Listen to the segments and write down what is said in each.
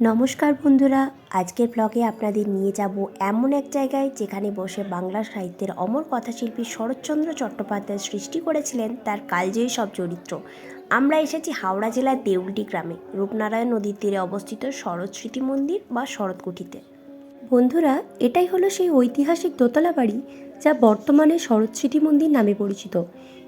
নমস্কার বন্ধুরা আজকের ব্লগে আপনাদের নিয়ে যাব এমন এক জায়গায় যেখানে বসে বাংলা সাহিত্যের অমর কথাশিল্পী শরৎচন্দ্র চট্টোপাধ্যায় সৃষ্টি করেছিলেন তার কালজয়ী সব চরিত্র। আমরা এসেছি হাওড়া জেলার দেউলটি গ্রামে, রূপনারায়ণ নদীর তীরে অবস্থিত শরৎ স্মৃতি মন্দির বা শরৎকুঠিতে। বন্ধুরা, এটাই হলো সেই ঐতিহাসিক দোতলা বাড়ি যা বর্তমানে শরৎ স্মৃতি মন্দির নামে পরিচিত।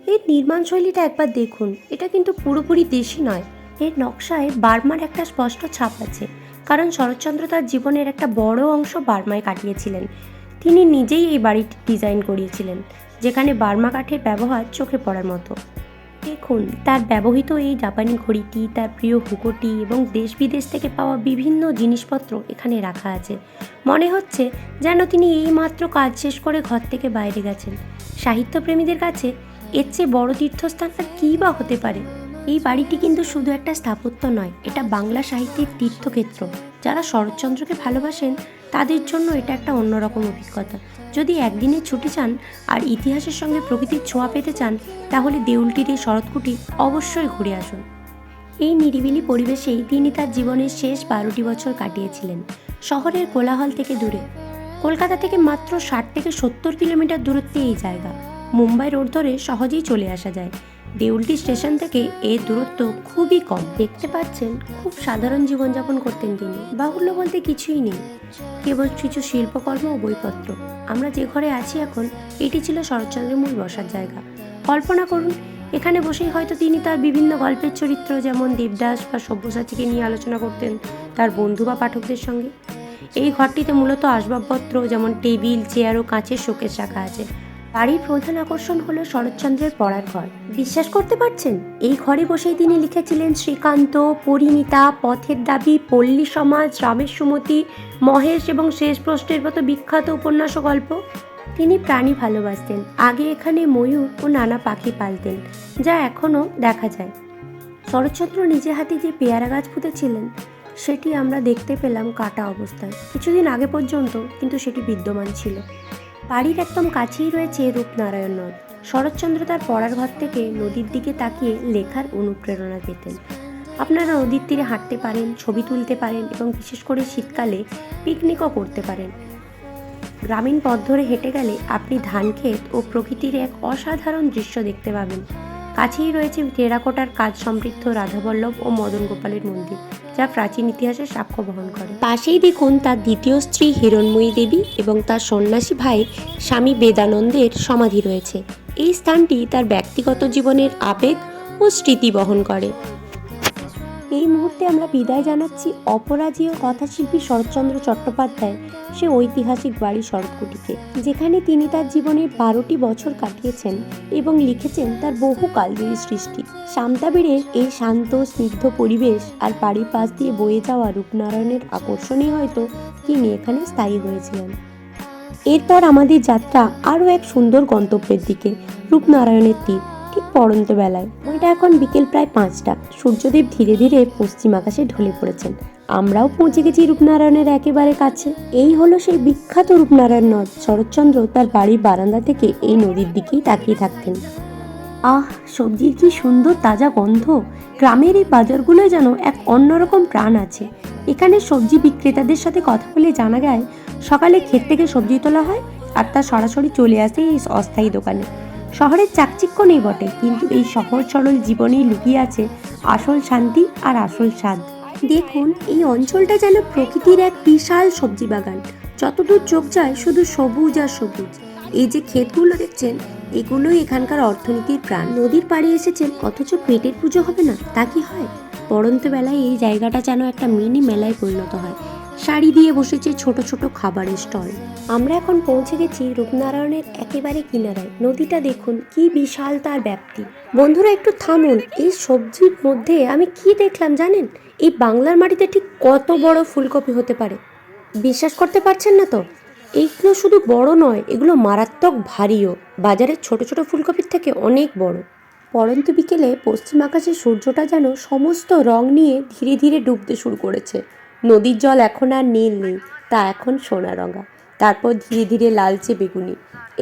এর নির্মাণ শৈলীটা একবার দেখুন, এটা কিন্তু পুরোপুরি দেশি নয়। এর নকশায় বার্মার একটা স্পষ্ট ছাপ আছে, কারণ শরৎচন্দ্র তার জীবনের একটা বড় অংশ বার্মায় কাটিয়েছিলেন। তিনি নিজেই এই বাড়িটি ডিজাইন করিয়েছিলেন, যেখানে বার্মা কাঠের ব্যবহার চোখে পড়ার মতো। দেখুন, তার ব্যবহৃত এই জাপানি ঘড়িটি, তার প্রিয় হুকোটি এবং দেশ বিদেশ থেকে পাওয়া বিভিন্ন জিনিসপত্র এখানে রাখা আছে। মনে হচ্ছে যেন তিনি এইমাত্র কাজ শেষ করে ঘর থেকে বাইরে গেছেন। সাহিত্যপ্রেমীদের কাছে এর চেয়ে বড় তীর্থস্থান আর কী বা হতে পারে? এই বাড়িটি কিন্তু শুধু একটা স্থাপত্য নয়, এটা বাংলা সাহিত্যের তীর্থক্ষেত্র। যারা শরৎচন্দ্রকে ভালোবাসেন, তাদের জন্য এটা একটা অন্যরকম অভিজ্ঞতা। যদি একদিনের ছুটি চান আর ইতিহাসের সঙ্গে প্রকৃতির ছোঁয়া পেতে চান, তাহলে দেউলটির এই শরৎকুটি অবশ্যই ঘুরে আসুন। এই নিরিবিলি পরিবেশেই তিনি তার জীবনের শেষ বারোটি বছর কাটিয়েছিলেন। শহরের কোলাহল থেকে দূরে। কলকাতা থেকে মাত্র ষাট থেকে সত্তর কিলোমিটার দূরত্বে এই জায়গা। মুম্বাই রোড ধরে সহজেই চলে আসা যায়। দেউলটি স্টেশন থেকে এর দূরত্ব খুবই কম। দেখতে পাচ্ছেন, খুব সাধারণ জীবনযাপন করতেন তিনি। বাহুল্য বলতে কিছুই নেই। কেবল কিছু শিল্পকর্ম ও বইপত্র। আমরা যে ঘরে আছি এখন, এটি ছিল শরৎচন্দ্রের মূল বসার জায়গা। কল্পনা করুন, এখানে বসেই হয়তো তিনি তার বিভিন্ন গল্পের চরিত্র, যেমন দেবদাস বা সব্যসাচীকে নিয়ে আলোচনা করতেন, তার বন্ধু বা পাঠকদের সঙ্গে। এই ঘরটিতে মূলত আসবাবপত্র, যেমন টেবিল, চেয়ার ও কাঁচের শোকেস রাখা আছে। বাড়ির প্রধান আকর্ষণ হলো শরৎচন্দ্রের পড়ার ঘর। বিশ্বাস করতে পারছেন? এই ঘরে বসেই তিনি লিখেছিলেন শ্রীকান্ত পরিমিতা পথের দাবি, পল্লী সমাজ, রামের সুমতি, মহেশ এবং শেষ প্রশ্নের মতো বিখ্যাত উপন্যাস ও গল্প। তিনি প্রাণী ভালোবাসতেন। আগে এখানে ময়ূর ও নানা পাখি পালতেন, যা এখনও দেখা যায়। শরৎচন্দ্র নিজে হাতে যে পেয়ারা গাছ পুঁতেছিলেন, সেটি আমরা দেখতে পেলাম কাটা অবস্থায়। কিছুদিন আগে পর্যন্ত কিন্তু সেটি বিদ্যমান ছিল। বাড়ির একদম কাছেই রয়েছে রূপনারায়ণ নদ। শরৎচন্দ্র তার পড়ার ঘর থেকে নদীর দিকে তাকিয়ে লেখার অনুপ্রেরণা পেতেন। আপনারা নদীর তীরে হাঁটতে পারেন, ছবি তুলতে পারেন এবং বিশেষ করে শীতকালে পিকনিকও করতে পারেন। গ্রামীণ পথ ধরে হেঁটে গেলে আপনি ধান ক্ষেত ও প্রকৃতির এক অসাধারণ দৃশ্য দেখতে পাবেন। কাছেই রয়েছে টেরাকোটার কাজ সমৃদ্ধ রাধাবল্লভ ও মদন গোপালের মন্দির, যা প্রাচীন ইতিহাসের সাক্ষ্য বহন করে। পাশেই দেখুন তার দ্বিতীয় স্ত্রী হিরণময়ী দেবী এবং তার সন্ন্যাসী ভাই স্বামী বেদানন্দের সমাধি রয়েছে। এই স্থানটি তার ব্যক্তিগত জীবনের আবেগ ও স্মৃতি বহন করে। এই মুহূর্তে আমরা বিদায় জানাচ্ছি অপরাজীয় কথাশিল্পী শরৎচন্দ্র চট্টোপাধ্যায়, সে ঐতিহাসিক বাড়ি শরৎকুটিতে, যেখানে তিনি তার জীবনের বারোটি বছর কাটিয়েছেন এবং লিখেছেন তার বহু কালজয়ী সৃষ্টি। শান্তাবীরের এই শান্ত, স্নিগ্ধ পরিবেশ আর বাড়ির পাশ দিয়ে বয়ে যাওয়া রূপনারায়ণের আকর্ষণেই হয়তো তিনি এখানে স্থায়ী হয়েছিলেন। এরপর আমাদের যাত্রা আরও এক সুন্দর গন্তব্যের দিকে, রূপনারায়ণের তীর। পড়ন্ত বেলায়। এটা এখন বিকেল প্রায় পাঁচটা। সূর্যদেব ধীরে ধীরে পশ্চিম আকাশে ঢলে পড়েছেন। আমরাও পৌঁছে গেছি রূপনারায়ণের একেবারে কাছে। এই হলো সেই বিখ্যাত রূপনারায়ণ নদ। শরৎচন্দ্র তার বাড়ির বারান্দা থেকে এই নদীর দিকেই তাকিয়ে থাকতেন। আহ, সবজির কি সুন্দর তাজা গন্ধ! গ্রামের এই বাজারগুলো যেন এক অন্যরকম প্রাণ আছে। এখানে সবজি বিক্রেতাদের সাথে কথা বলে জানা যায়, সকালে ক্ষেত থেকে সবজি তোলা হয় আর তা সরাসরি চলে আসে এই অস্থায়ী দোকানে। শহরের চাকচিক্য নেই বটে, কিন্তু এই সহজ সরল জীবনেই লুকিয়ে আছে আসল শান্তি আর আসল স্বাদ। দেখুন, এই অঞ্চলটা যেন প্রকৃতির এক বিশাল সবজি বাগান। যতদূর চোখ যায়, শুধু সবুজ আর সবুজ। এই যে ক্ষেতগুলো দেখছেন, এগুলোই এখানকার অর্থনীতির প্রাণ। নদীর পাড়ে এসেছেন, অথচ পেটের পুজো হবে না, তা কি হয়? পড়ন্ত বেলায় এই জায়গাটা যেন একটা মিনি মেলায় পরিণত হয়। শাড়ি দিয়ে বসেছে ছোট ছোট খাবারের স্টল। আমরা এখন পৌঁছে গেছি রূপনারায়ণের একেবারে কিনারায়। নদীটা দেখুন, কি বিশাল তার ব্যাপ্তি। বন্ধুরা, একটু থামুন। এই সবজির মধ্যে আমি কি দেখলাম জানেন? এই বাংলার মাটিতে ঠিক কত বড় ফুলকপি হতে পারে। বিশ্বাস করতে পারছেন না তো? এইগুলো শুধু বড় নয়, এগুলো মারাত্মক ভারীও। বাজারের ছোট ছোট ফুলকপির থেকে অনেক বড়। পরন্ত বিকেলে পশ্চিম আকাশে সূর্যটা যেন সমস্ত রং নিয়ে ধীরে ধীরে ডুবতে শুরু করেছে। নদীর জল এখন আর নীল নেই, তা এখন সোনা রঙা। তারপর ধীরে ধীরে লালচে বেগুনি।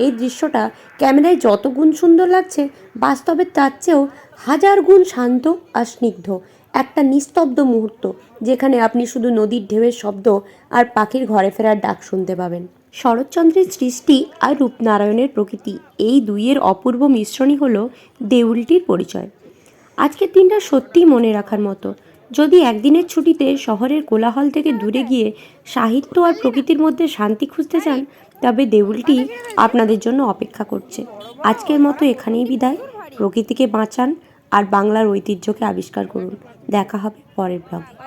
এই দৃশ্যটা ক্যামেরায় যত গুণ সুন্দর লাগছে বাস্তবে তার চেয়েও হাজার গুণ শান্ত আর স্নিগ্ধ। একটা নিস্তব্ধ মুহূর্ত, যেখানে আপনি শুধু নদীর ঢেউয়ের শব্দ আর পাখির ঘরে ফেরার ডাক শুনতে পাবেন। শরৎচন্দ্রের সৃষ্টি আর রূপনারায়ণের প্রকৃতি, এই দুইয়ের অপূর্ব মিশ্রণই হলো দেউলটির পরিচয়। আজকের দিনটা সত্যিই মনে রাখার মতো। যদি একদিনের ছুটিতে শহরের কোলাহল থেকে দূরে গিয়ে সাহিত্য আর প্রকৃতির মধ্যে শান্তি খুঁজতে চান তবে দেউলটি আপনাদের জন্য অপেক্ষা করছে। আজকের মতো এখানেই বিদায়। প্রকৃতিকে বাঁচান আর বাংলার ঐতিহ্যকে আবিষ্কার করুন। দেখা হবে পরের ব্লগে